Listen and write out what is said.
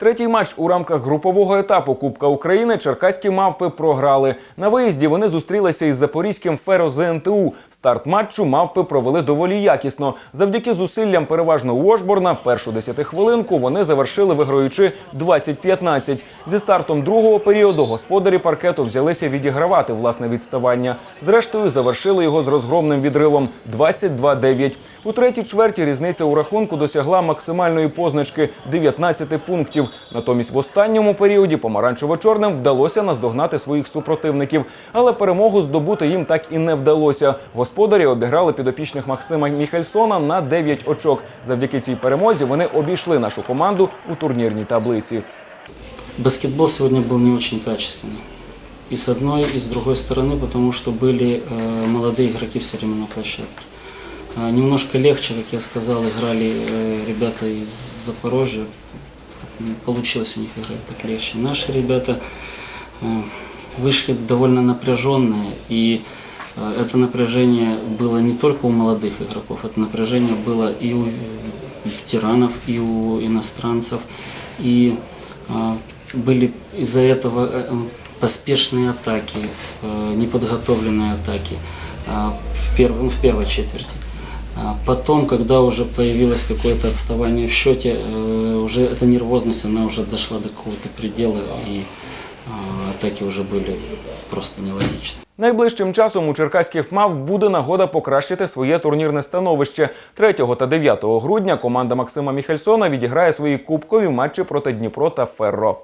Третій матч у рамках групового етапу Кубка України черкаські мавпи програли. На виїзді вони зустрілися із запорізьким феро ЗНТУ. Старт матчу мавпи провели доволі якісно. Завдяки зусиллям переважно Уошборна першу десятихвилинку вони завершили виграючи 20-15. Зі стартом другого періоду господарі паркету взялися відігравати власне відставання. Зрештою, завершили його з розгромним відривом 22-9. У третій чверті різниця у рахунку досягла максимальної позначки 19 пунктів. Натомість в останньому періоді помаранчево-чорним вдалося наздогнати своїх супротивників, але перемогу здобути їм так і не вдалося. Господарі обіграли підопічних Максима Міхельсона на 9 очок. Завдяки цій перемозі вони обійшли нашу команду у турнірній таблиці. Баскетбол сегодня был не очень качественный. И с одной, и с другой стороны, потому что были э, молодые игроки все время на площадке. А, немножко легче, как я сказал, играли э, ребята из Запорожья. М, Получилось у них играть так легче. Наши ребята э, вышли довольно напряженные, и э, это напряжение было не только у молодых игроков, это напряжение было и у ветеранов, и у иностранцев, и а, были из-за этого э, э, поспешные атаки, э, неподготовленные атаки а, в, перв- ну, в первой четверти. А Потом, когда уже появилось какое-то отставание в счете, э, уже эта нервозность, она уже дошла до какого-то предела, и а, атаки уже были просто нелогичны. Найближчим часом у черкаських мав буде нагода покращити своє турнірне становище. 3 та 9 грудня команда Максима Міхельсона відіграє свої кубкові матчі проти Дніпро та Ферро.